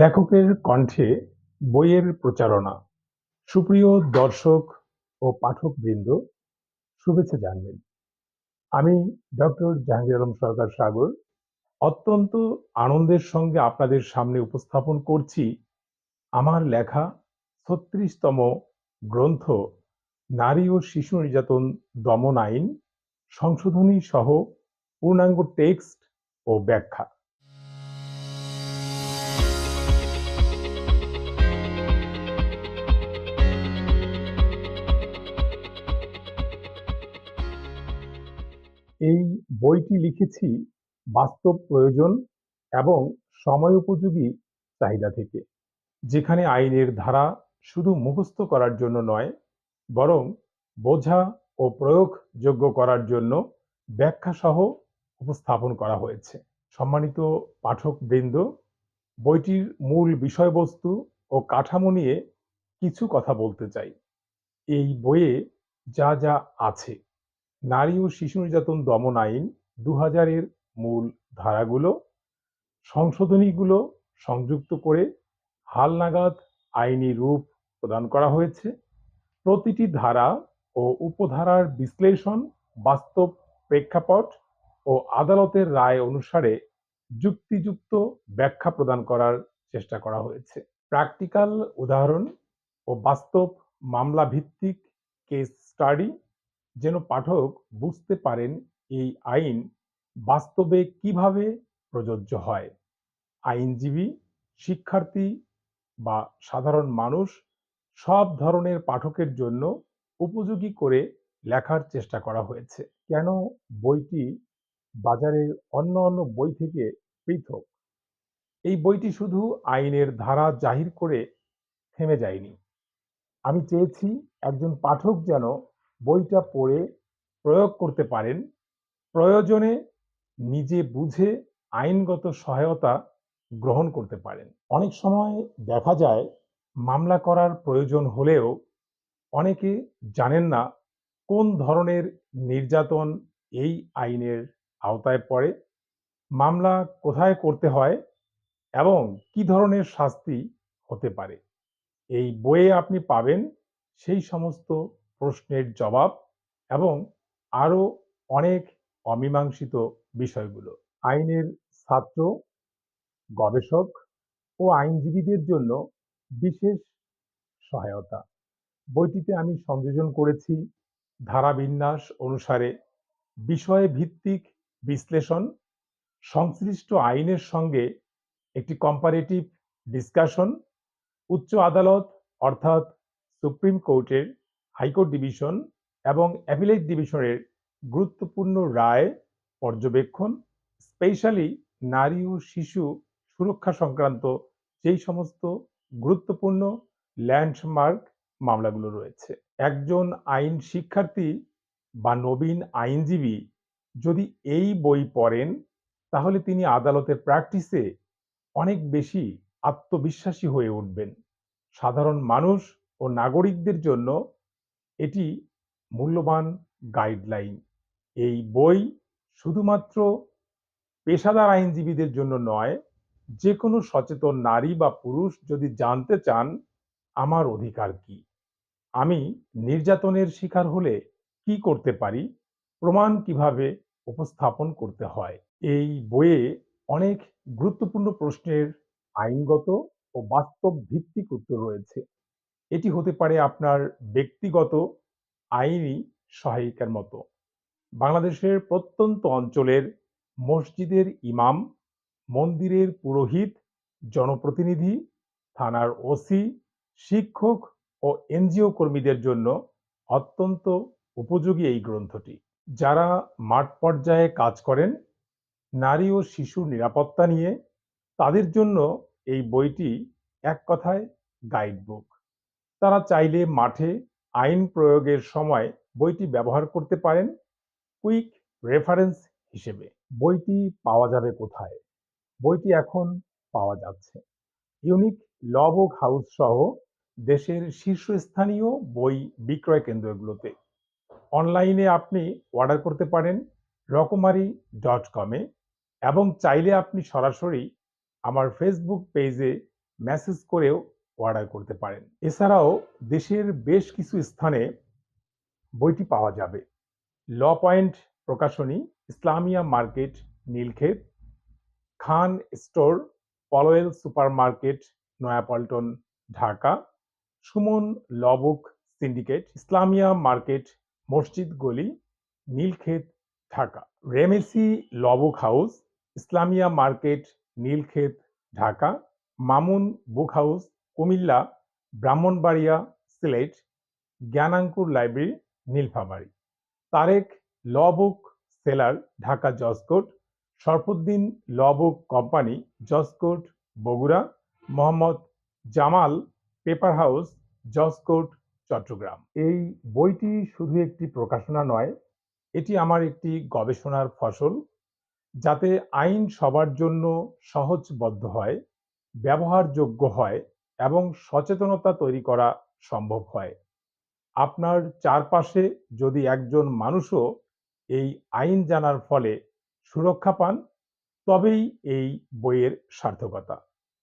লেখকের কণ্ঠে বইয়ের প্রচারণা। সুপ্রিয় দর্শক ও পাঠকবৃন্দ, শুভেচ্ছা জানবেন। আমি ডক্টর জাহাঙ্গীর আলম সরকার সাগর। অত্যন্ত আনন্দের সঙ্গে আপনাদের সামনে উপস্থাপন করছি আমার লেখা ছত্রিশতম গ্রন্থ, নারী ও শিশু নির্যাতন দমন আইন, সংশোধনী সহ পূর্ণাঙ্গ টেক্সট ও ব্যাখ্যা। এই বইটি লিখেছি বাস্তব প্রয়োজন এবং সময়োপযোগী চাহিদা থেকে, যেখানে আইনের ধারা শুধু মুখস্থ করার জন্য নয়, বরং বোঝা ও প্রয়োগযোগ্য করার জন্য ব্যাখ্যা সহ উপস্থাপন করা হয়েছে। সম্মানিত পাঠকবৃন্দ, বইটির মূল বিষয়বস্তু ও কাঠামো নিয়ে কিছু কথা বলতে চাই। এই বইয়ে যা যা আছে নারী ও শিশু নির্যাতন দমন আইন দু হাজারের মূল ধারাগুলো, সংশোধনীগুলো সংযুক্ত করে হালনাগাদ আইনি রূপ প্রদান করা হয়েছে। প্রতিটি ধারা ও উপধারার বিশ্লেষণ, বাস্তব প্রেক্ষাপট ও আদালতের রায় অনুসারে যুক্তিযুক্ত ব্যাখ্যা প্রদান করার চেষ্টা করা হয়েছে। প্র্যাকটিক্যাল উদাহরণ ও বাস্তব মামলা ভিত্তিক কেস স্টাডি যেন পাঠক বুঝতে পারেন এই আইন বাস্তবে কীভাবে প্রযোজ্য হয়। আইনজীবী, শিক্ষার্থী বা সাধারণ মানুষ সব ধরনের পাঠকের জন্য উপযোগী করে লেখার চেষ্টা করা হয়েছে। কেন বইটি বাজারের অন্য অন্য বই থেকে পৃথক? এই বইটি শুধু আইনের ধারা জাহির করে থেমে যায়নি। আমি চেয়েছি একজন পাঠক যেন বইটা পড়ে প্রয়োগ করতে পারেন। প্রয়োজনে নিজে বুঝে আইনগত সহায়তা গ্রহণ করতে পারেন। অনেক সময় দেখা যায় মামলা করার প্রয়োজন হলেও অনেকে জানেন না কোন ধরনের নির্যাতন এই আইনের আওতায় পড়ে, মামলা কোথায় করতে হয় এবং কি ধরনের শাস্তি হতে পারে। এই বইয়ে আপনি পাবেন সেই সমস্ত প্রশ্নের জবাব এবং আরও অনেক অমীমাংসিত বিষয়গুলো। আইনের ছাত্র, গবেষক ও আইনজীবীদের জন্য বিশেষ সহায়তা। বইটিতে আমি সংযোজন করেছি ধারাবিন্যাস অনুসারে বিষয় ভিত্তিক বিশ্লেষণ, সংশ্লিষ্ট আইনের সঙ্গে একটি কম্পারেটিভ ডিসকাশন উচ্চ আদালত অর্থাৎ সুপ্রিম কোর্টের হাইকোর্ট ডিভিশন এবং অ্যাপিলেট ডিভিশনের গুরুত্বপূর্ণ রায় পর্যবেক্ষণ, স্পেশালি নারী ও শিশু সুরক্ষা সংক্রান্ত যেই সমস্ত গুরুত্বপূর্ণ ল্যান্ডমার্ক মামলাগুলো রয়েছে। একজন আইন শিক্ষার্থী বা নবীন আইনজীবী যদি এই বই পড়েন, তাহলে তিনি আদালতের প্র্যাকটিসে অনেক বেশি আত্মবিশ্বাসী হয়ে উঠবেন। সাধারণ মানুষ ও নাগরিকদের জন্য এটি মূল্যবান গাইডলাইন এই বই শুধুমাত্র পেশাদার আইনজীবীদের জন্য নয় যে কোনো সচেতন নারী বা পুরুষ যদি জানতে চান, আমার অধিকার কি? আমি নির্যাতনের শিকার হলে কি করতে পারি? প্রমাণ কীভাবে উপস্থাপন করতে হয়? এই বইয়ে অনেক গুরুত্বপূর্ণ প্রশ্নের আইনগত ও বাস্তব ভিত্তিক উত্তর রয়েছে। এটি হতে পারে আপনার ব্যক্তিগত আইনি সহায়িকার মতো। বাংলাদেশের প্রত্যন্ত অঞ্চলের মসজিদের ইমাম, মন্দিরের পুরোহিত, জনপ্রতিনিধি, থানার ওসি, শিক্ষক ও এনজিও কর্মীদের জন্য অত্যন্ত উপযোগী এই গ্রন্থটি। যারা মাঠ পর্যায়ে কাজ করেন, নারী ও শিশুর নিরাপত্তা নিয়ে, তাদের জন্য এই বইটি এক কথায় গাইড বুক তারা চাইলে মাঠে আইন প্রয়োগের সময় বইটি ব্যবহার করতে পারেন। কুইক রেফারেন্স হিসেবে বইটি পাওয়া যাবে কোথায়? বইটি এখন পাওয়া যাচ্ছে। ইউনিক ল বুক হাউস সহ দেশের শীর্ষস্থানীয় বই বিক্রয় কেন্দ্রগুলোতে। অনলাইনে আপনি অর্ডার করতে পারেন রকমারি ডট কমে এবং চাইলে আপনি সরাসরি আমার ফেসবুক পেজে মেসেজ করেও অর্ডার করতে পারেন। এছাড়াও দেশের বেশ কিছু স্থানে বইটি পাওয়া যাবে। ল পয়েন্ট প্রকাশনী, Islamia market, Nilkhet, Khan store Polwel super market Nayapaltan, Dhaka, Suman law book syndicate, Islamia market, মসজিদ গলি, Nilkhet, Dhaka. রেমেসি law book house, Islamia market, Nilkhet, Dhaka. Mamun book house Comilla, Brahmanbaria, Sylhet, Gyanankur library, Nilphamari. Tarek law book seller, Dhaka judge court Sharfuddin law book company judge court Bogura. Mohammad Jamal paper house judge court Chittagong. এই বইটি শুধু একটি প্রকাশনা নয়, এটি আমার একটি গবেষণার ফসল, যাতে আইন সবার জন্য সহজবদ্ধ হয়, ব্যবহারযোগ্য হয় এবং সচেতনতা তৈরি করা সম্ভব হয়। আপনার চারপাশে যদি একজন মানুষও এই আইন জানার ফলে সুরক্ষা পান, তবেই এই বইয়ের সার্থকতা,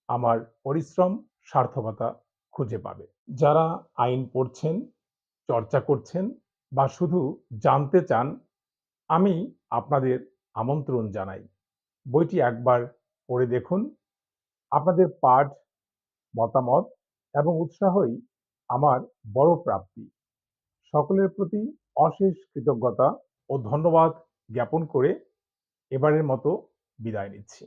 আমার পরিশ্রম সার্থকতা খুঁজে পাবে। যারা আইন পড়ছেন, চর্চা করছেন বা শুধু জানতে চান, আমি আপনাদের আমন্ত্রণ জানাই। বইটি একবার পড়ে দেখুন। আপনাদের পাঠ মতামত এবং উৎসাহই আমার বড় প্রাপ্তি। সকলের প্রতি অশেষ কৃতজ্ঞতা ও ধন্যবাদ জ্ঞাপন করে এবারের মতো বিদায় নিচ্ছি।